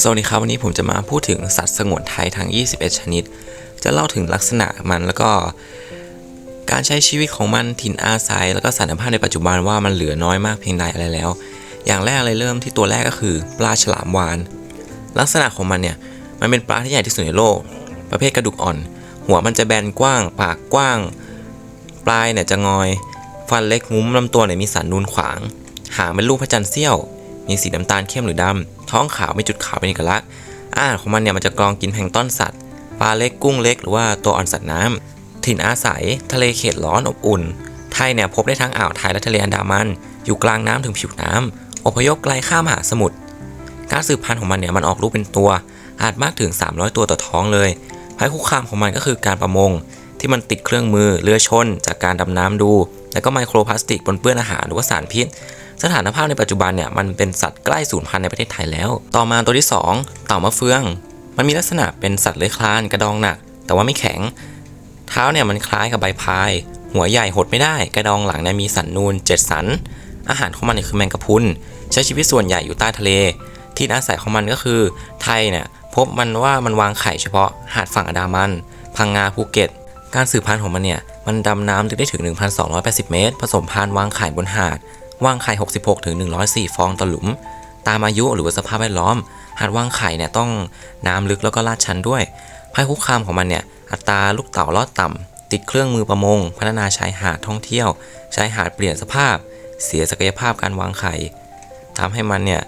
สวัสดีครับ วันนี้ผมจะมาพูดถึงสัตว์สงวนไทยทั้ง 21 ชนิด จะเล่าถึงลักษณะมันแล้วก็ การใช้ชีวิตของมันถิ่นอาศัย แล้วก็สารภาพในปัจจุบันว่ามันเหลือน้อยมากเพียงใดอะไรแล้ว อย่างแรกเลยเริ่มที่ตัวแรกก็คือ ปลาฉลามวาฬลักษณะของมันเนี่ยมันเป็นปลาที่ใหญ่ที่สุดในโลก ประเภทกระดูกอ่อน หัวมันจะแบนกว้าง ปากกว้าง ปลายเนี่ยจะงอย ฟันเล็กงุ้มลำตัวเนี่ยมีสันนูนขวาง หางเป็นรูปพระจันทร์เสี้ยว มีสีน้ำตาลเข้มหรือดำ ท้องขาวมีจุดขาวเป็นเอกลักษณ์อาหารของมันเนี่ยมันจะกรองกินแพลงต้อนสัตว์ปลาเล็กกุ้งเล็กหรือว่าตัวอ่อนสัตว์น้ำถิ่นอาศัย ทะเลเขตร้อนอบอุ่น ไทยเนี่ยพบได้ทั้งอ่าวไทยและทะเลอันดามัน อยู่กลางน้ำถึงผิวน้ำอพยพไกลข้ามมหาสมุทรการสืบพันธุ์ของมันเนี่ยมันออกลูกเป็นตัว อาจมากถึง 300 ตัวต่อท้องเลยภัยคุกคามของมันก็คือการประมง ที่มันติดเครื่องมือเรือชน จากการดำน้ำดู แล้วก็ไมโครพลาสติกปนเปื้อนอาหารหรือว่าสารพิษ สถานภาพในปัจจุบันเนี่ยมันเป็นสัตว์ใกล้สูญพันธุ์ในประเทศไทยแล้ว ต่อมาตัวที่ 2 เต่ามะเฟือง มันมีลักษณะเป็นสัตว์เลื้อยคลานกระดองหนัก แต่ว่าไม่แข็ง เท้าเนี่ยมันคล้ายกับใบพาย หัวใหญ่หดไม่ได้ กระดองหลังเนี่ยมีสันนูนเจ็ดสัน อาหารของมันเนี่ยคือแมงกะพรุนใช้ชีวิตส่วนใหญ่อยู่ใต้ทะเล ที่อาศัยของมันก็คือ ไทยเนี่ยพบมันว่ามันวางไข่เฉพาะหาดฝั่งอันดามัน พังงาภูเก็ต การสืบพันธุ์ของมันเนี่ยมันดำน้ำลึกได้ถึง 1,280 เมตร ผสมพันธุ์วางไข่บนหาด วางไข่ 66 ถึง 104 ฟองต่อหลุม ตามอายุหรือสภาพแวดล้อม หาดวางไข่เนี่ยต้องน้ำลึกแล้วก็ลาดชันด้วย ภัยคุกคามของมันเนี่ย อัตราลูกเต่าลอดต่ำติดเครื่องมือประมง พัฒนาชายหาดท่องเที่ยว ชายหาดเปลี่ยนสภาพ เสียศักยภาพการวางไข่ทำให้มันเนี่ย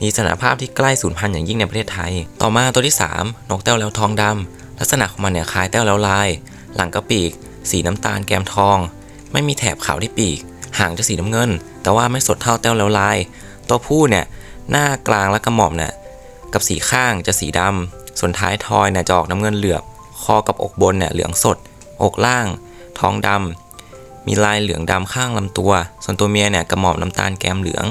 มีสถานภาพที่ใกล้สูญพันธุ์อย่างยิ่งในประเทศไทย ต่อมาตัวที่ 3 นกแต้วแล้วทองดำลักษณะของมันเนี่ยคล้ายแต้วแล้วลาย หลังกระปีก สีน้ำตาลแกมทอง ไม่มีแถบขาวที่ปีก หางจะสีน้ำเงิน แต่ว่าไม่สดเท่าแต้วแล้วลาย ตัวผู้เนี่ยหน้ากลางและกระหม่อมเนี่ยกับสีข้างจะสีดำส่วนท้ายทอยเนี่ยจะออกน้ำเงินเหลือบ คอกับอกบนเนี่ยเหลืองสด อกล่าง ท้องดำมีลายเหลืองดำข้างลำตัว ส่วนตัวเมียเนี่ยกระหม่อมน้ำตาลแก้มเหลือง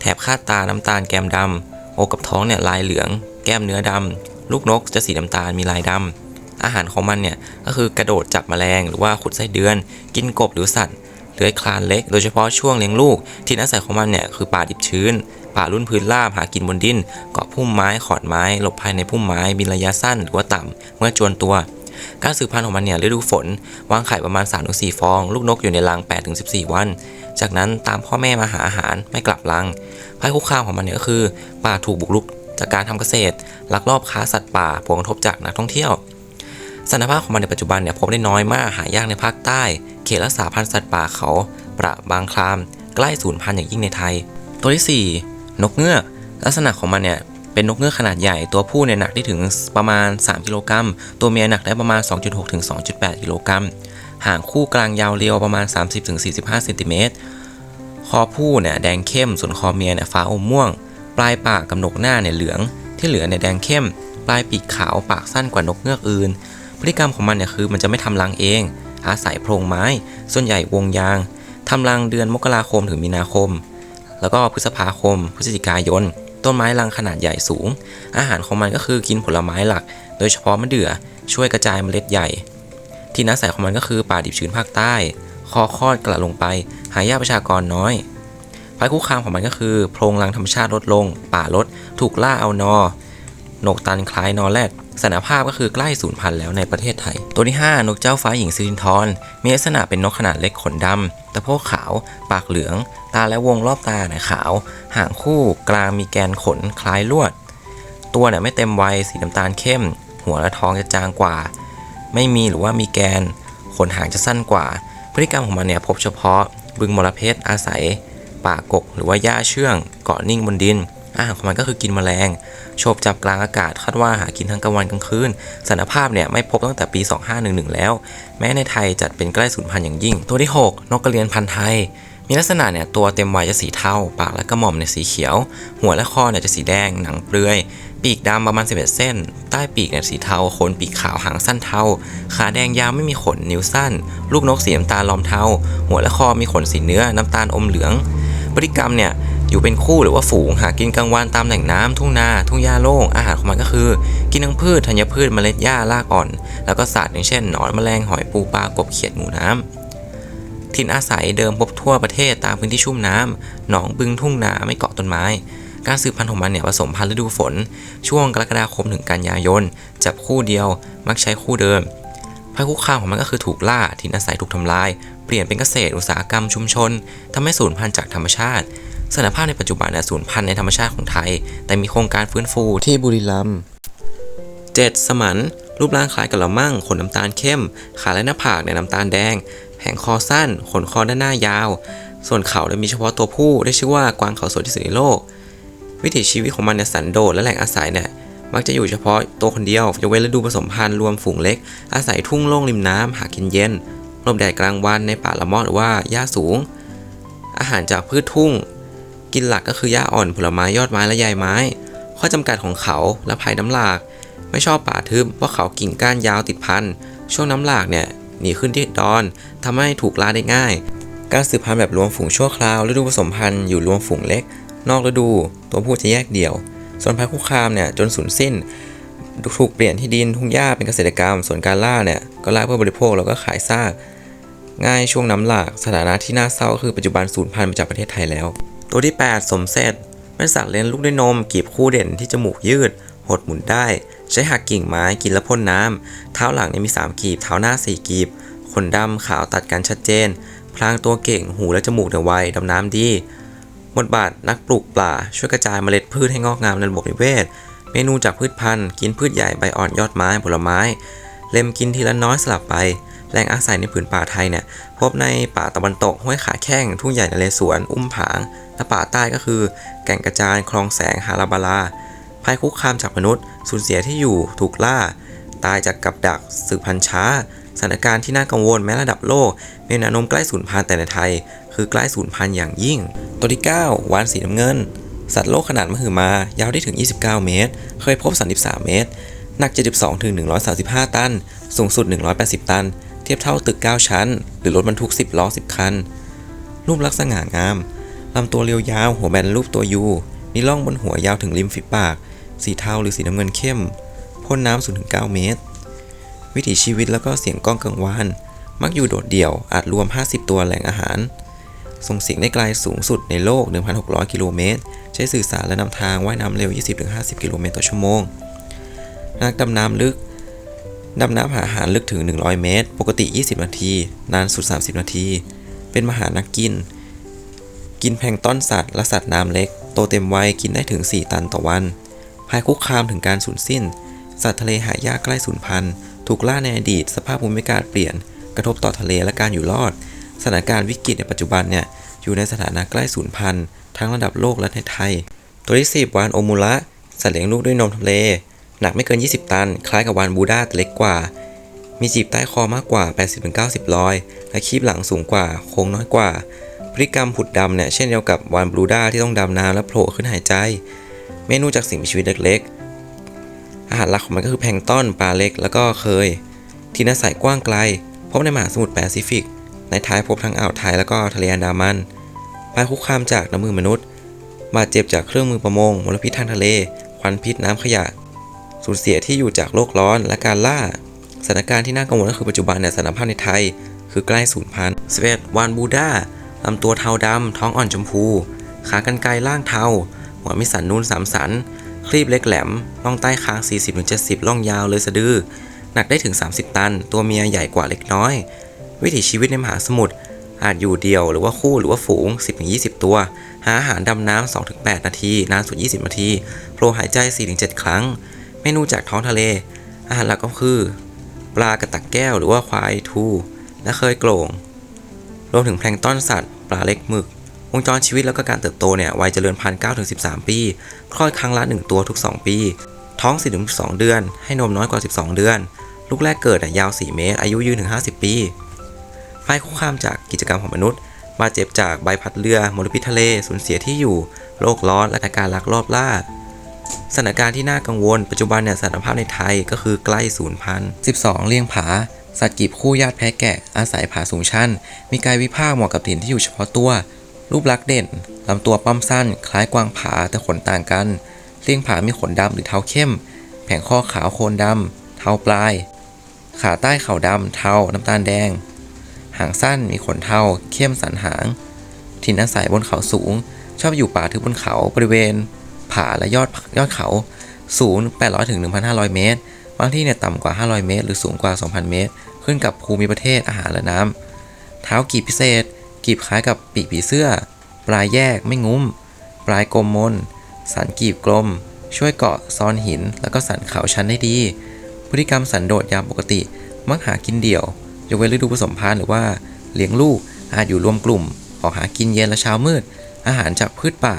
แถบคาดตาน้ำตาลแก้มดำอกกับท้องเนี่ยลายเหลือง แก้มเนื้อดำลูกนกจะสีน้ำตาลมีลายดำอาหารของมันเนี่ยก็คือกระโดดจับแมลงหรือว่าขุดไส้เดือน กินกบหรือสัตว์ เลื้อยคลานเล็ก โดยเฉพาะช่วงเลี้ยงลูก ที่อาศัยของมันเนี่ยคือป่าดิบชื้น ป่าลุ่นพื้นราบหากินบนดิน เกาะพุ่มไม้ขอนไม้ หลบภายในพุ่มไม้ บินระยะสั้นหรือว่าต่ำเมื่อจวนตัว การสืบพันธุ์ของมันเนี่ยฤดูฝน วางไข่ประมาณ 3-4 ฟอง ลูกนกอยู่ในรัง 8-14 วัน จากนั้นตามพ่อแม่มาหาอาหารไม่กลับรังภัยคุกคามของมันเนี่ยก็คือ ป่าถูกบุกรุกจากการทำเกษตร ลักลอบค้าสัตว์ป่าผลกระทบจากนักท่องเที่ยว สถานภาพของมันในปัจจุบันเนี่ยพบได้น้อยมากหายากในภาคใต้ เขตรักษาพันธุ์สัตว์ป่าเขา ประบางคลาม ใกล้สูญพันธุ์อย่างยิ่งในไทย ตัวที่ 4 นกเงือก ลักษณะของมันเนี่ยเป็นนกเงือกขนาดใหญ่ตัวผู้เนี่ยหนักได้ถึงประมาณ 3 กิโลกรัม ตัวเมียหนักได้ประมาณ 2.6 ถึง 2.8 กิโลกรัม หางคู่กลางยาวเรียวประมาณ 30-45 เซนติเมตร คอผู้เนี่ยแดงเข้ม ส่วนคอเมียเนี่ยฟ้าอมม่วง ปลายปากกับหนกหน้าเนี่ยเหลือง ที่เหลือเนี่ยแดงเข้ม ปลายปีกขาวปากสั้นกว่านกเงือกอื่น พฤติกรรมของมันเนี่ยคือมันจะไม่ทำรังเอง อาศัยโพรงไม้ ส่วนใหญ่วงยางทำรังเดือนมกราคมถึงมีนาคม แล้วก็พฤษภาคม พฤศจิกายน ต้นไม้รังขนาดใหญ่สูง อาหารของมันก็คือกินผลไม้หลัก โดยเฉพาะมะเดื่อ ช่วยกระจายเมล็ดใหญ่ ที่นักอาศัยของมันก็คือป่าดิบชื้นภาคใต้ คอคอดกระลงไป หายากประชากรน้อยภัยคุกคามของมันก็คือโพรงรังธรรมชาติลดลง ป่าลด ถูกล่าเอานอ นกตันคล้ายนอแรด สถานภาพก็คือใกล้สูญพันธุ์แล้วในประเทศไทย ตัวที่ 5 นกเจ้าฟ้าหญิงซิรินทรมีลักษณะเป็นนกขนาดเล็กขนดำตะโพกขาว ปากเหลือง ตาและวงรอบตาเนี่ยขาว หางคู่กลางมีแกนขนคล้ายลวด ตัวเนี่ยไม่เต็มวัยสีน้ำตาลเข้ม หัวและท้องจะจางกว่า ไม่มีหรือว่ามีแกน ขนหางจะสั้นกว่า พฤติกรรมของมันเนี่ยพบเฉพาะ บึงมลเพชอาศัย ป่ากกหรือว่าหญ้าเชื่องเกาะนิ่งบนดิน อาหารของมันก็คือกินแมลงโฉบจับกลางอากาศคาดว่าหากินทั้งกลางวันกลางคืนสารภาพเนี่ยไม่พบตั้งแต่ปี 2511 แล้ว แม้ในไทยจัดเป็นใกล้สูญพันธุ์อย่างยิ่ง ตัวที่ 6 นกกระเรียนพันธุ์ไทย มีลักษณะเนี่ยตัวเต็มวัยจะสีเทาปากและกระหม่อมเนี่ยสีเขียว หัวและคอเนี่ยจะสีแดง หนังเปลือย ปีกดำประมาณ 11 เส้น ใต้ปีกเนี่ยสีเทาขนปีกขาวหางสั้นเทา ขาแดงยาวไม่มีขนนิ้วสั้น ลูกนกสีน้ำตาลลอมเทา หัวและคอมีขนสีเนื้อน้ำตาลอมเหลืองพฤติกรรมเนี่ย อยู่เป็นคู่หรือว่าฝูงหากินกลางวันตามแหล่งน้ำทุ่งนาทุ่งหญ้าโล่งอาหารของมันก็คือ กินทั้งพืชธัญพืชเมล็ดหญ้ารากอ่อน แล้วก็สัตว์อย่างเช่นหนอนแมลงหอยปูปลากบเขียดหมูน้ำถิ่นอาศัยเดิมพบทั่วประเทศตามพื้นที่ชุ่มน้ำหนองบึงทุ่งนาไม่เกาะต้นไม้ การสืบพันธุ์ของมันเนี่ยผสมพันธุ์ฤดูฝน ช่วงกรกฎาคมถึงกันยายน จับคู่เดียว มักใช้คู่เดิมภัยคุกคามของมันก็คือถูกล่าถิ่นอาศัยถูกทำลาย เปลี่ยนเป็นเกษตรอุตสาหกรรมชุมชนทำให้สูญพันธุ์จากธรรมชาติ สถานภาพในปัจจุบันเนี่ยสูญพันธุ์ในธรรมชาติของไทย แต่มีโครงการฟื้นฟูที่บุรีรัมย์ 7. สมัน รูปร่างคล้ายกับละมั่งขนน้ำตาลเข้ม ขาและหน้าผากเนี่ยน้ำตาลแดง แผงคอสั้น ขนคอด้านหน้ายาว ส่วนเขาเนี่ยมีเฉพาะตัวผู้ได้ชื่อว่ากวางเขาสวยที่สุดในโลก วิถีชีวิตของมันเนี่ยสันโดษและแหล่งอาศัยเนี่ยมักจะอยู่เฉพาะตัวคนเดียวยกเว้นฤดูผสมพันธุ์รวมฝูงเล็ก อาศัยทุ่งโล่งริมน้ำหากินเย็นหลบแดดกลางวันในป่าละมอดหรือว่าหญ้าสูง อาหารจากพืชทุ่ง กินหลักก็คือหญ้าอ่อนผลไม้ยอดไม้และใยไม้ ข้อจำกัดของเขาและภัยน้ำหลาก ไม่ชอบป่าทึบเพราะเขากิ่งก้านยาวติดพันช่วงน้ำหลากเนี่ยหนีขึ้นที่ดอนทำให้ถูกล่าได้ง่าย การสืบพันธุ์แบบรวมฝูงชั่วคราวฤดูผสมพันธุ์อยู่รวมฝูงเล็ก นอกฤดู ตัวผู้จะแยกเดี่ยว ส่วนภัยคุกคามเนี่ยจนสูญสิ้นถูกเปลี่ยนที่ดินทุ่งหญ้าเป็นเกษตรกรรม ส่วนการล่าเนี่ยก็ล่าเพื่อบริโภคแล้วก็ขายซากง่ายช่วงน้ำหลาก สถานะที่น่าเศร้าคือปัจจุบันสูญพันธุ์ไปจากประเทศไทยแล้ว ตัวที่ 8 สมเสร็จเป็นสัตว์เลี้ยงลูกด้วยนมกีบคู่เด่นที่จมูกยืด หดหมุนได้ ใช้หักกิ่งไม้กินและพ่นน้ำ เท้าหลังนี่ยมี 3 กีบ เท้าหน้า 4 กีบ ขนดำขาวตัดกันชัดเจน พลางตัวเก่ง หูและจมูกเนี่ยไวดำน้ำดีบทบาทนักปลูกป่าช่วยกระจายเมล็ดพืชให้งอกงามในระบบนิเวศ เมนูจากพืชพันธุ์ กินพืชใหญ่ใบอ่อนยอดไม้ผลไม้ เล็มกินทีละน้อยสลับไป แหล่งอาศัยในผืนป่าไทยเนี่ยพบในป่าตะวันตกห้วยขาแข้งทุ่งใหญ่นเรศวรอุ้มผางและป่าใต้ก็คือ แก่งกระจานคลองแสงฮาราบาลาภัยคุกคามจากมนุษย์สูญเสียที่อยู่ถูกล่า ตายจากกับดักสืบพันธุ์ช้าสถานการณ์ที่น่ากังวลแม้ระดับโลกมีแนวโน้มใกล้สูญพันธุ์แต่ในไทย คือใกล้สูญพันธุ์อย่างยิ่ง ตัวที่ 9 วานสีน้ำเงิน สัตว์โลกขนาดมหึมา ยาวได้ถึง 29 เมตร เคยพบ 33 เมตร หนัก 72ถึง135 ตัน สูงสุด 180 ตัน ทียบเท่าตึก 9 ชั้น หรือรถบรรทุก 10 ล้อ 10 คัน รูปลักษณ์สง่างามลำตัวเรียวยาว หัวแบนรูปตัวยูมีร่องบนหัวยาวถึงริมฝีปาก สีเทาหรือสีน้ำเงินเข้มพ่นน้ำสูงถึง 9 เมตร วิถีชีวิตแล้วก็เสียงก้องกังวาน มักอยู่โดดเดี่ยวอาจรวม 50 ตัวแหล่งอาหาร ส่งเสียงได้ไกลสูงสุดในโลก 1,600 กิโลเมตร ใช้สื่อสารและนำทางว่ายน้ำเร็ว 20-50 กิโลเมตรต่อชั่วโมง นักดำน้ำลึก ดำน้ำหาอาหารลึกถึง 100 เมตร ปกติ 20 นาที นานสุด 30 นาที เป็นมหานักกิน กินแพลงต้นสัตว์และสัตว์น้ำเล็ก โตเต็มวัยกินได้ถึง 4 ตันต่อวันภัยคุกคามถึงการสูญสิ้น สัตว์ทะเลหายากใกล้สูญพันธุ์ ถูกล่าในอดีต สภาพภูมิอากาศเปลี่ยน กระทบต่อทะเลและการอยู่รอด สถานการณ์วิกฤตในปัจจุบันเนี่ย อยู่ในสถานะใกล้สูญพันธุ์ ทั้งระดับโลกและในไทย ตัวที่ 10 วานโอมูระ สัตว์เลี้ยงลูกด้วยนมทะเล หนักไม่เกิน 20 ตัน คล้ายกับวานบูด้าแต่เล็กกว่า มีจีบใต้คอมากกว่า 80-90รอย และคีบหลังสูงกว่า โค้งน้อยกว่า พฤติกรรมผุดดำเนี่ยเช่นเดียวกับวานบูด้าที่ต้องดำน้ำและโผล่ขึ้นหายใจ เมนูจากสิ่งมีชีวิตเล็กๆ อาหารหลักของมันก็คือแพลงต้นปลาเล็กแล้วก็เคย ที่อาศัยกว้างไกล พบในมหาสมุทรแปซิฟิก ในท้ายพบทั้งอ่าวไทยแล้วก็ทะเลอันดามันภัยคุกคามจากน้ำมือมนุษย์ บาดเจ็บจากเครื่องมือประมง มลพิษทางทะเล ควันพิษน้ำขยะ สูญเสียที่อยู่จากโลกร้อนและการล่า สถานการณ์ที่น่ากังวลก็คือปัจจุบันเนี่ยสถานภาพในไทย คือใกล้สูญพันธุ์สเวตวานบูดาลำตัวเทาดำ ท้องอ่อนชมพู ขากรรไกรล่างเทา หัวมีสันนูนสามสัน คลีบเล็กแหลมล่องใต้คาง 40-70ล่องยาวเลยสะดือ หนักได้ถึง 30 ตัน ตัวเมียใหญ่กว่าเล็กน้อย วิถีชีวิตในมหาสมุทรอาจอยู่เดี่ยวหรือว่าคู่หรือว่าฝูง 10-20 ตัว หาอาหารดำน้ำ2-8 นาที นานสุด 20 นาที โผล่หายใจ 4-7 ครั้ง เมนูจากท้องทะเล อาหารหลักก็คือ ปลากระตักแก้วหรือว่าควายทูและเคยโกลงรวมถึงแพลงต้นสัตว์ ปลาเล็กหมึก วงจรชีวิตแล้วก็การเติบโตเนี่ยวัยเจริญพันธุ์9ถึง13 ปี คลอดครั้งละ 1 ตัวทุก 2 ปี ท้อง4ถึง2เดือน ให้นมน้อยกว่า 12 เดือน ลูกแรกเกิดอะยาว 4 เมตร อายุยืนถึง 50 ปีภัยคุกคามจากกิจกรรมของมนุษย์บาดเจ็บจากใบพัดเรือมลพิษทะเลสูญเสียที่อยู่โลกร้อนและการลักลอบล่า สถานการณ์ที่น่ากังวล ปัจจุบันเนี่ยสถานภาพในไทยก็คือใกล้สูญพันธุ์12เลี้ยงผา สัตว์กีบคู่ญาติแพะแกะ อาศัยผาสูงชัน มีกายวิภาคเหมาะกับถิ่นที่อยู่เฉพาะตัว รูปลักษณ์เด่นลำตัวป้อมสั้น คล้ายกวางผาแต่ขนต่างกัน เลี้ยงผามีขนดำหรือเทาเข้ม แผงข้อขาวโคนดำเทาปลาย ขาใต้เข่าดำเทาน้ำตาลแดง หางสั้นมีขนเทาเข้มสันหาง ถิ่นอาศัยบนเขาสูง ชอบอยู่ป่าทึบบนเขาบริเวณ ผาและยอดยอดเขาสูง 800ถึง1,500 เมตร บางที่เนี่ยต่ำกว่า 500 เมตร หรือสูงกว่า 2,000 เมตร ขึ้นกับภูมิประเทศอาหารและน้ำ เท้ากีบพิเศษ กีบคล้ายกับปีกผีเสื้อ ปลายแยกไม่งุ้ม ปลายกลมมน สันกีบกลม ช่วยเกาะซ่อนหิน แล้วก็สันเขาชันได้ดี พฤติกรรมสันโดษยามปกติ มักหากินเดี่ยวยกเว้นฤดูผสมพันธุ์หรือว่าเลี้ยงลูกอาจอยู่รวมกลุ่ม ออกหากินเย็นและเช้ามืด อาหารจากพืชป่า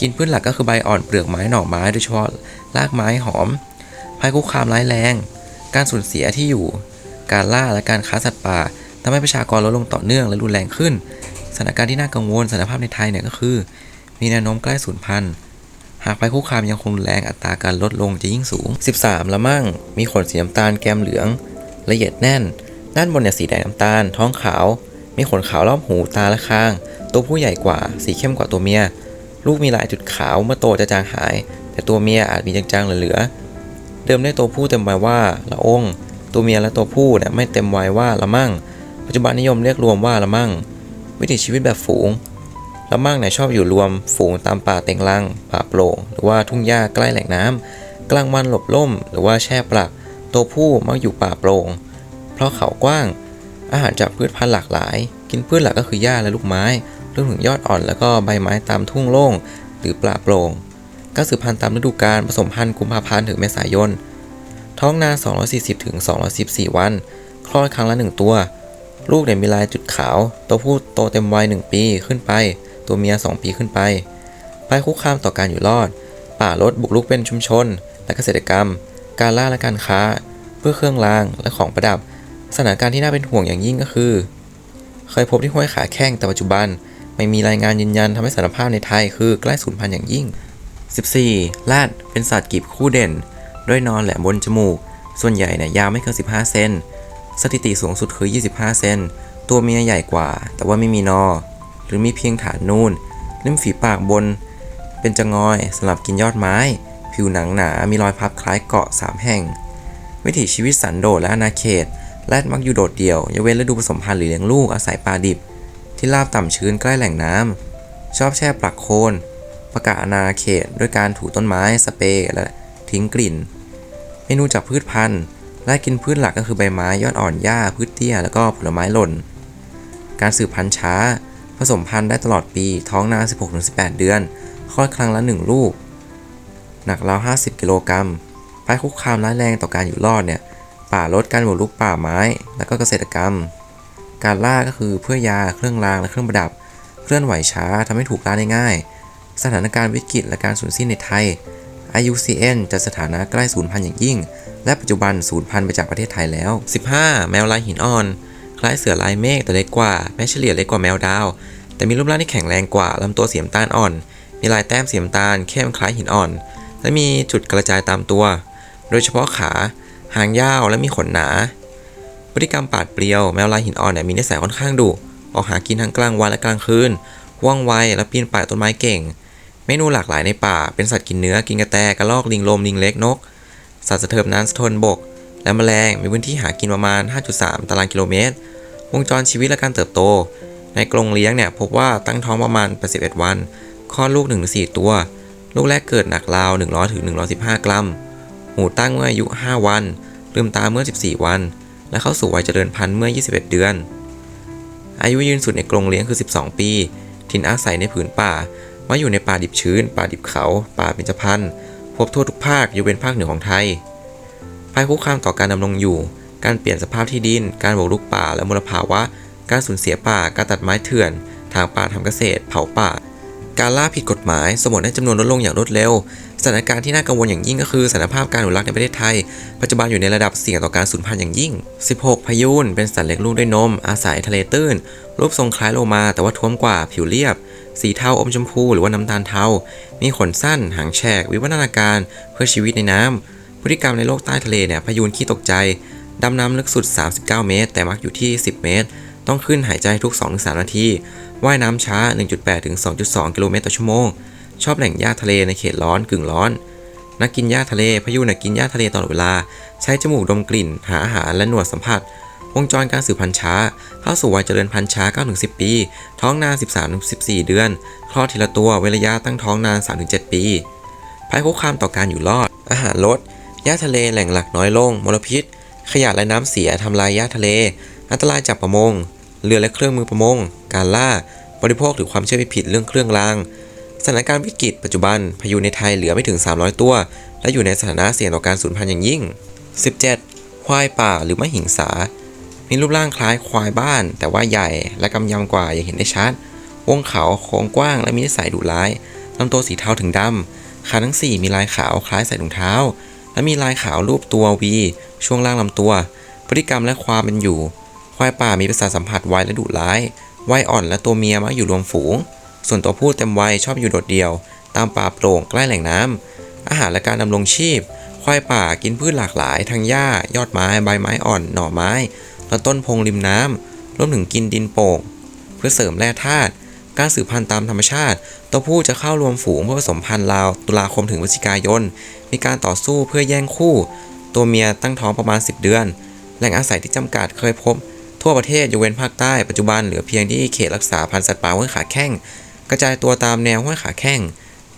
กินพืชหลักก็คือใบอ่อนเปลือกไม้หน่อไม้โดยเฉพาะรากไม้หอม ภัยคุกคามร้ายแรง การสูญเสียที่อยู่ การล่าและการค้าสัตว์ป่าทำให้ประชากรลดลงต่อเนื่องและรุนแรงขึ้น สถานการณ์ที่น่ากังวลสถานภาพในไทยเนี่ยก็คือ มีแนวโน้มใกล้สูญพันธุ์หากภัยคุกคามยังคงแรงอัตราการลดลงจะยิ่งสูง 13 ละมั่ง มีขนสีน้ำตาลแกมเหลือง ละเอียดแน่น ด้านบนเนี่ยสีแดงน้ำตาล ท้องขาว มีขนขาวรอบหูตาและคาง ตัวผู้ใหญ่กว่า สีเข้มกว่าตัวเมีย ลูกมีลายจุดขาวเมื่อโตจะจางหาย แต่ตัวเมียอาจมีจางๆเหลือๆเดิมได้ตัวผู้เต็มวัยว่าละองตัวเมียและตัวผู้เนี่ยไม่เต็มวัยว่าละมั่ง ปัจจุบันนิยมเรียกรวมว่าละมั่ง วิถีชีวิตแบบฝูงละมั่งเนี่ยชอบอยู่รวมฝูงตามป่าเต็งรังป่าโปร่งหรือว่าทุ่งหญ้าใกล้แหล่งน้ำกลางวันหลบล่ม หรือว่าแช่ปลัก ตัวผู้มักอยู่ป่าโปร่ง เพราะเขากว้าง อาหารจากพืชพันธุ์หลากหลาย กินพืชหลักก็คือหญ้าและลูกไม้ รวมถึงยอดอ่อนแล้วก็ใบไม้ตามทุ่งโล่ง หรือป่าโปร่งการสืบพันธุ์ตามฤดูกาลผสมพันธุ์กุมภาพันธ์ถึงเมษายน ท้องนา 240ถึง214 วัน คลอดครั้งละ 1 ตัว ลูกเนี่ยมีลายจุดขาว ตัวผู้โตเต็มวัย 1 ปีขึ้นไป ตัวเมีย 2 ปีขึ้นไปภัยคุกคามต่อการอยู่รอด ป่าลดบุกรุกเป็นชุมชน และเกษตรกรรม การล่าและการค้า เพื่อเครื่องรางและของประดับ สถานการณ์ที่น่าเป็นห่วงอย่างยิ่งก็คือ เคยพบที่ห้วยขาแข้งแต่ปัจจุบัน ไม่มีรายงานยืนยันทำให้สารภาพในไทยคือใกล้สูญพันธุ์อย่างยิ่ง 14. แรดเป็นสัตว์กีบคู่เด่น ด้วยนอนแหลมบนจมูก ส่วนใหญ่เนี่ยยาวไม่เกิน 15 เซน สถิติสูงสุดคือ 25 เซน ตัวเมียใหญ่กว่า แต่ว่าไม่มีนอ หรือมีเพียงฐานนูนริมฝีปากบน เป็นจงอยสำหรับกินยอดไม้ ผิวหนังหนา มีรอยพับคล้ายเกาะ 3 แห่ง วิถีชีวิตสันโดษและอาณาเขต แรดมักอยู่โดดเดี่ยว ยกเว้นฤดูผสมพันธุ์หรือเลี้ยงลูกอาศัยป่าดิบ ที่ราบต่ำชื้นใกล้แหล่งน้ำ ชอบแช่ปลักโคน ประกาศอาณาเขตด้วยการถูต้นไม้สเปรย์และทิ้งกลิ่น เมนูจากพืชพันธุ์ และกินพืชหลักก็คือใบไม้ยอดอ่อนหญ้าพืชเตี้ย แล้วก็ผลไม้หล่น การสืบพันธุ์ช้า ผสมพันธุ์ได้ตลอดปีท้องนา 16-18 เดือนคลอดครั้งละ 1 ลูก หนักราว 50 กิโลกรัมภัยคุกคามร้ายแรงต่อการอยู่รอดเนี่ยป่าลดการบุกรุกป่าไม้ แล้วก็เกษตรกรรม การล่าก็คือเพื่อยาเครื่องรางและเครื่องประดับ เคลื่อนไหวช้าทำให้ถูกล่าได้ง่าย สถานการณ์วิกฤตและการสูญสิ้นในไทย IUCN จะสถานะใกล้สูญพันธุ์อย่างยิ่ง และปัจจุบันสูญพันธุ์ไปจากประเทศไทยแล้ว 15. แมวลายหินอ่อน คล้ายเสือลายเมฆแต่เล็กกว่าแม้เฉลี่ยเล็กกว่าแมวดาว แต่มีรูปร่างที่แข็งแรงกว่าลำตัวสีน้ำตาลอ่อน มีลายแต้มสีน้ำตาลเข้มคล้ายหินอ่อน และมีจุดกระจายตามตัว โดยเฉพาะขา หางยาวและมีขนหนา พฤติกรรมปาดเปรียว แมวลายหินอ่อนเนี่ยมีนิสัยค่อนข้างดุออกหากินทั้งกลางวันและกลางคืน ว่องไวและปีนป่ายต้นไม้เก่ง เมนูหลากหลายในป่า เป็นสัตว์กินเนื้อ กินกระแตกระรอก ลิงลม ลิงเล็ก นก สัตว์สะเทิบน้ำสะทนบก และแมลง มีพื้นที่หากินประมาณ 5.3 ตารางกิโลเมตร วงจรชีวิตและการเติบโต ในกรงเลี้ยงเนี่ยพบว่าตั้งท้องประมาณ 81 วัน คลอดลูก 1-4 ตัว ลูกแรกเกิดหนักราว 100ถึง115 กรัมหูตั้งเมื่ออายุ 5 วัน ลืมตาเมื่อ 14 วัน และเข้าสู่วัยเจริญพันธุ์เมื่อ 21 เดือน อายุยืนสุดในกรงเลี้ยงคือ 12 ปี ถิ่นอาศัยในผืนป่าว่าอยู่ในป่าดิบชื้น ป่าดิบเขา ป่าเบญจพรรณพบทั่วทุกภาคอยู่เป็นภาคเหนือของไทย ภัยคุกคามต่อการดำรงอยู่ การเปลี่ยนสภาพที่ดิน การบุกรุกป่าและมลภาวะ การสูญเสียป่า การตัดไม้เถื่อน ทางป่าทำเกษตร เผาป่า การล่าผิดกฎหมายสมนให้จำนวนลดลงอย่างรวดเร็ว สถานการณ์ที่น่ากังวลอย่างยิ่งก็คือสถานภาพการอนุรักษ์ในประเทศไทย ปัจจุบันอยู่ในระดับเสี่ยงต่อการสูญพันธุ์อย่างยิ่ง 16 พายูนเป็นสัตว์เลี้ยลูกด้วยนม อาศัยทะเลตื้น รูปทรงคล้ายโลมา แต่ว่าท้วมกว่าผิวเรียบ สีเทาอมชมพูหรือว่าน้ำตาลเทา มีขนสั้น หางแฉก วิวัฒนาการ เพื่อชีวิตในน้ำพฤติกรรมในโลกใต้ทะเลเนี่ยพายูนขี้ตกใจดำน้ำลึกสุด 39 เมตร แต่มักอยู่ที่ 10 เมตร ต้องขึ้นหายใจทุก 2-3 นาที ว่ายน้ำช้า 1.8 ถึง 2.2 กิโลเมตรต่อชั่วโมง ชอบแหล่งหญ้าทะเลในเขตร้อนกึ่งร้อน นักกินหญ้าทะเลพายูนนะกินหญ้าทะเลตลอดเวลา ใช้จมูกดมกลิ่น หาอาหารและหนวดสัมผัส วงจรการสืบพันธุ์ช้า เข้าสู่วัยเจริญพันธุ์ช้า 9-10 ปี ท้องนาน 13-14 เดือน คลอดทีละตัวเวลายะตั้งท้องนาน 3-7 ปีภัยคุกคามต่อการอยู่รอด อาหารลด หญ้าทะเลแหล่งหลักน้อยลง มลพิษ ขยะและน้ำเสียทำลายหญ้าทะเล อันตรายจากประมง เรือและเครื่องมือประมง การล่า บริโภคหรือความเชื่อผิดเรื่องเครื่องราง สถานการณ์วิกฤตปัจจุบัน พายุในไทยเหลือไม่ถึง 300 ตัว และอยู่ในสถานะเสี่ยงต่อการสูญพันธุ์อย่างยิ่ง 17. ควายป่าหรือมะหิงสา มีรูปร่างคล้ายควายบ้าน แต่ว่าใหญ่และกำยำกว่าอย่างเห็นได้ชัด วงเขาโค้งกว้างและมีนิสัยดุร้ายลำตัวสีเทาถึงดำขาทั้งสี่มีลายขาวคล้ายใส่ถุงเท้า และมีลายขาวรูปตัววีช่วงล่างลำตัว พฤติกรรมและความเป็นอยู่ ควายป่ามีประสาทสัมผัสไวและดุร้าย วัยอ่อนและตัวเมียมักอยู่รวมฝูง ส่วนตัวผู้เต็มวัยชอบอยู่โดดเดี่ยว ตามป่าโปร่งใกล้แหล่งน้ำอาหารและการดำรงชีพ ควายป่ากินพืชหลากหลาย ทั้งหญ้า ยอดไม้ ใบไม้อ่อน หน่อไม้ และต้นพงริมน้ำรวมถึงกินดินโป่ง เพื่อเสริมแร่ธาตุ การสืบพันธุ์ตามธรรมชาติ ตัวผู้จะเข้ารวมฝูงเพื่อผสมพันธุ์ราวตุลาคมถึงพฤศจิกายน มีการต่อสู้เพื่อแย่งคู่ ตัวเมียตั้งท้องประมาณ 10 เดือน แหล่งอาศัยที่จำกัดเคยพบ ทั่วประเทศยกเว้นภาคใต้ปัจจุบันเหลือเพียงที่เขตรักษาพันธุ์สัตว์ป่าห้วยขาแข้งกระจายตัวตามแนวห้วยขาแข้ง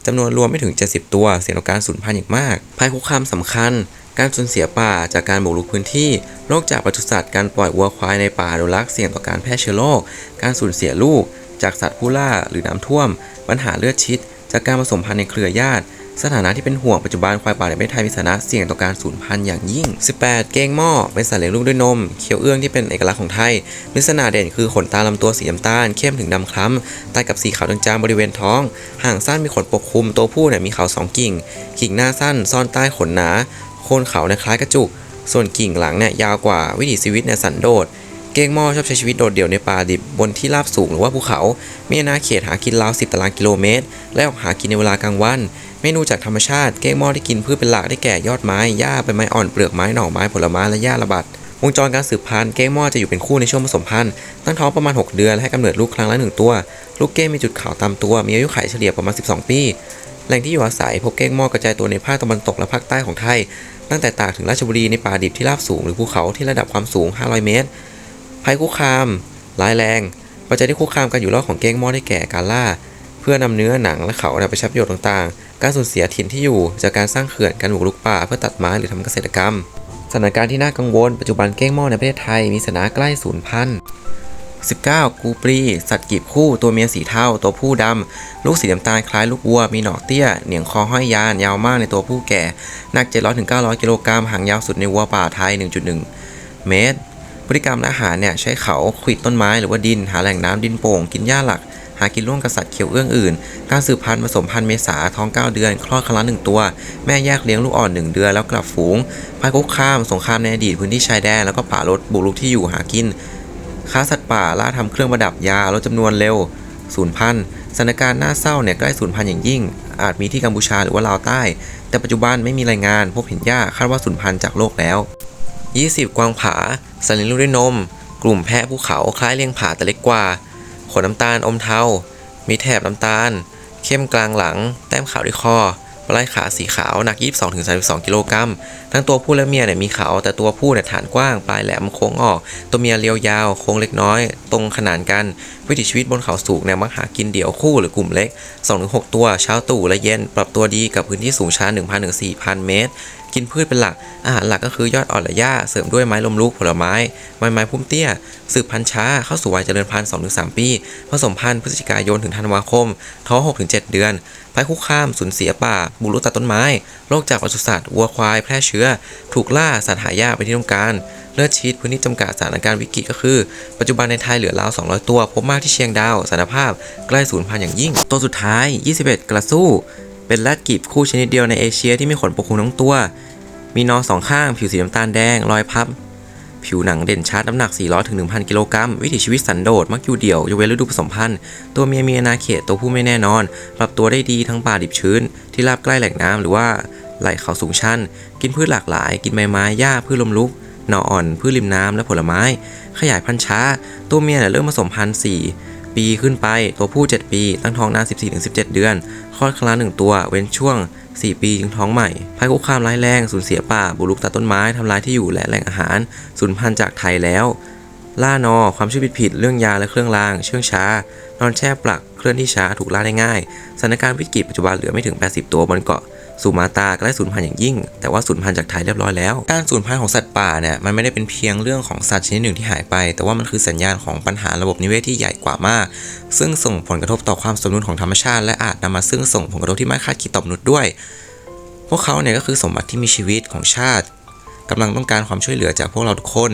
จำนวนรวมไม่ถึง 70 ตัว เสี่ยงต่อการสูญพันธุ์อย่างมาก ภัยคุกคามสำคัญ การสูญเสียป่าจากการบุกรุกพื้นที่ โรคจากปศุสัตว์ การปล่อยวัวควายในป่าอนุรักเสี่ยงต่อการแพร่เชื้อโรค การสูญเสียลูก จากสัตว์ผู้ล่าหรือน้ำท่วม ปัญหาเลือดชิด จากการผสมพันธุ์ในเครือญาติ สถานะที่เป็นห่วงปัจจุบันควายป่าในประเทศไทยมีสถานะเสี่ยงต่อการสูญพันธุ์อย่างยิ่ง 18 เก้งหม้อเป็นสัตว์เลี้ยงลูกด้วยนมเขียวเอื้องที่เป็นเอกลักษณ์ของไทยลักษณะเด่นคือขนตาลำตัวสีน้ำตาลเข้มถึงดำคล้ำใต้กับสีขาวจางๆบริเวณท้อง ห่างสั้นมีขนปกคลุมตัวผู้เนี่ยมีเขาสองกิ่ง กิ่งหน้าสั้นซ่อนใต้ขนหนาโคนเขาเนี่ยคล้ายกระจุก ส่วนกิ่งหลังเนี่ยยาวกว่าวิถีชีวิตเนี่ยสันโดษเก้งหม้อชอบใช้ชีวิตโดดเดี่ยวในป่าดิบบนที่ราบสูงหรือว่าภูเขา มีอาณาเขตหากินราว 10 ตารางกิโลเมตร และออกหากินในเวลากลางวัน เมนูจากธรรมชาติเก้งหม้อที่กินพืชเป็นหลักได้แก่ยอดไม้หญ้าใบไม้อ่อนเปลือกไม้หน่อไม้ผลไม้และหญ้าระบาดวงจรการสืบพันธุ์เก้งหม้อจะอยู่เป็นคู่ในช่วงผสมพันธุ์ตั้งท้องประมาณ 6 เดือนและให้กำเนิดลูกครั้งละหนึ่งตัว ลูกเก้งมีจุดขาวตามตัว มีอายุไขเฉลี่ยประมาณ 12 ปี แหล่งที่อยู่อาศัยพบเก้งหม้อกระจายตัวในภาคตะวันตกและภาคใต้ของไทย ตั้งแต่ตากถึงราชบุรีในป่าดิบที่ราบสูงหรือภูเขาที่ระดับความสูง 500 เมตรภัยคุกคามร้ายแรงปัจจัยที่คุกคามการอยู่รอดของเก้งหม้อได้แก่การล่า เพื่อนำเนื้อหนังและเขาไปใช้ประโยชน์ต่างๆ การสูญเสียถิ่นที่อยู่จากการสร้างเขื่อนการบุกรุกป่าเพื่อตัดไม้หรือทำเกษตรกรรม สถานการณ์ที่น่ากังวลปัจจุบันเก้งหม้อในประเทศไทยมีสถานะใกล้สูญพันธุ์19 กูปรีสัตว์กีบคู่ ตัวเมียสีเทาตัวผู้ดำ ลูกสีน้ำตาลคล้ายลูกวัว มีหนอกเตี้ย เหนียงคอห้อยยาน ยาวมากในตัวผู้แก่ หนัก 700-900 กิโลกรัมหางยาวสุดในวัวป่าไทย 1.1 เมตร พฤติกรรมและอาหารเนี่ย ใช้เขาขวิดต้นไม้หรือว่าดิน หาแหล่งน้ำดินโป่ง กินหญ้าหลักากินร่วมกับสัตว์เขียวเอื้องอื่น การสืบพันธุ์ผสมพันธุ์เมษาท้อง 9 เดือน คลอดครั้งละหนึ่งตัว แม่แยกเลี้ยงลูกอ่อน 1 เดือนแล้วกลับฝูงภัยคุกคาม สงครามในอดีตพื้นที่ชายแดนแล้วก็ป่ารถบุกรุกที่อยู่หากิน ค้าสัตว์ป่าล่าทำเครื่องประดับยาลดจำนวนเร็วสูญพันธุ์สถานการณ์น่าเศร้าเนี่ยใกล้สูญพันธุ์อย่างยิ่ง อาจมีที่กัมพูชาหรือว่าลาวใต้ แต่ปัจจุบันไม่มีรายงานพบเห็นหญ้าคาดว่าสูญพันธุ์จากโลกแล้ว 20 กวางผาสัตว์เลี้ยงลูกด้วยนม กลุ่มแพะภูเขาคล้ายเลี้ยงผาแต่เล็กกว่า ขนน้ำตาลอมเทา มีแถบน้ำตาล เข้มกลางหลัง แต้มขาวที่คอ ลายขาสีขาวหนัก 22-32 กิโลกรัมทั้งตัวผู้และเมียเนี่ยมีเขาแต่ตัวผู้เนี่ยฐานกว้างปลายแหลมโค้งออก ตัวเมียเรียวยาวโค้งเล็กน้อย ตรงขนานกัน วิถีชีวิตบนเขาสูงเนี่ยมักหากินเดี่ยวคู่หรือกลุ่มเล็ก 2-6 ตัวเช้าตู่และเย็น ปรับตัวดีกับพื้นที่สูงชัน1,000-4,000 เมตรกินพืชเป็นหลัก อาหารหลักก็คือยอดอ่อนและหญ้า เสริมด้วยไม้ลมลุกผลไม้ใบไม้พุ่มเตี้ย สืบพันธุ์ช้า เข้าสู่วัยเจริญพันธุ์2-3 ปี ผสมพันธุ์พฤศจิกายนถึงธันวาคม ท้อง 6-7 เดือน ภัยคุกคามสูญเสียป่า บุรุกตัดต้นไม้ โรคจากปศุสัตว์วัวควายแพร่เชื้อ ถูกล่าสัตว์หายากไปนที่ต้องการ เลือดชีดพื้นที่จำกัดสถานการณ์วิกฤตก็คือ ปัจจุบันในไทยเหลือราว 200 ตัว พบมากที่เชียงดาวสารภาพ ใกล้สูญพันธุ์อย่างยิ่ง ตัวสุดท้าย 21 กระสู้ เป็นแรดกีบคู่ชนิดเดียวในเอเชียที่มีขนปกคลุมทั้งตัว มีนอสองข้าง ผิวสีน้ำตาลแดง รอยพับ ผิวหนังเด่นชัดน้ำหนัก 400ถึง1,000 กิโลกรัม วิถีชีวิตสันโดษ มักอยู่เดี่ยวยกเว้นฤดูผสมพันธุ์ ตัวเมียมีอาณาเขตตัวผู้ไม่แน่นอน ปรับตัวได้ดีทั้งป่าดิบชื้น ที่ราบใกล้แหล่งน้ำหรือว่าไหล่เขาสูงชัน กินพืชหลากหลาย กินใบไม้ หญ้า พืชลมลุก หน่ออ่อน พืชริมน้ำ และผลไม้ ขยายพันธุ์ช้า ตัวเมียเนี่ยเริ่มผสมพันธุ์4ปีขึ้นไป ตัวผู้ 7 ปี ตั้งท้องนาน 14-17 เดือน คลอดครั้งละหนึ่งตัว เว้นช่วง 4 ปีจึงท้องใหม่ภัยคุกคามร้ายแรงสูญเสียป่า บุรุกตัดต้นไม้ทำลายที่อยู่และแหล่งอาหารสูญพันธุ์จากไทยแล้ว ล่านอ ความชื่อผิดๆเรื่องยาและเครื่องราง เชื่องช้า นอนแช่ปลัก เคลื่อนที่ช้าถูกล่าได้ง่ายสถานการณ์วิกฤตปัจจุบันเหลือไม่ถึง 80 ตัวบนเกาะ สุมาตาก็ได้สูญพันธุ์อย่างยิ่ง แต่ว่าสูญพันธุ์จากไทยเรียบร้อยแล้ว การสูญพันธุ์ของสัตว์ป่าเนี่ยมันไม่ได้เป็นเพียงเรื่องของสัตว์ชนิดหนึ่งที่หายไป แต่ว่ามันคือสัญญาณของปัญหาระบบนิเวศที่ใหญ่กว่ามาก ซึ่งส่งผลกระทบต่อความสมดุลของธรรมชาติ และอาจนำมาซึ่งส่งผลกระทบที่ไม่คาดคิดต่อมนุษย์ด้วย พวกเขาเนี่ยก็คือสมบัติที่มีชีวิตของชาติกำลังต้องการความช่วยเหลือจากพวกเราทุกคน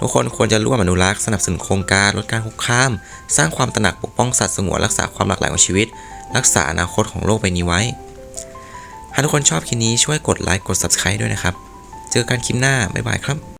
ทุกคนควรจะร่วมอนุรักษ์สนับสนุนโครงการลดการคุกคาม สร้างความตระหนักปกป้องสัตว์สงวนรักษาความหลากหลายของชีวิต รักษาอนาคตของโลกใบนี้ไว้ หากทุกคนชอบคลิปนี้ช่วยกดไลค์กด subscribe ด้วยนะครับ เจอกันคลิปหน้า บ๊ายบายครับ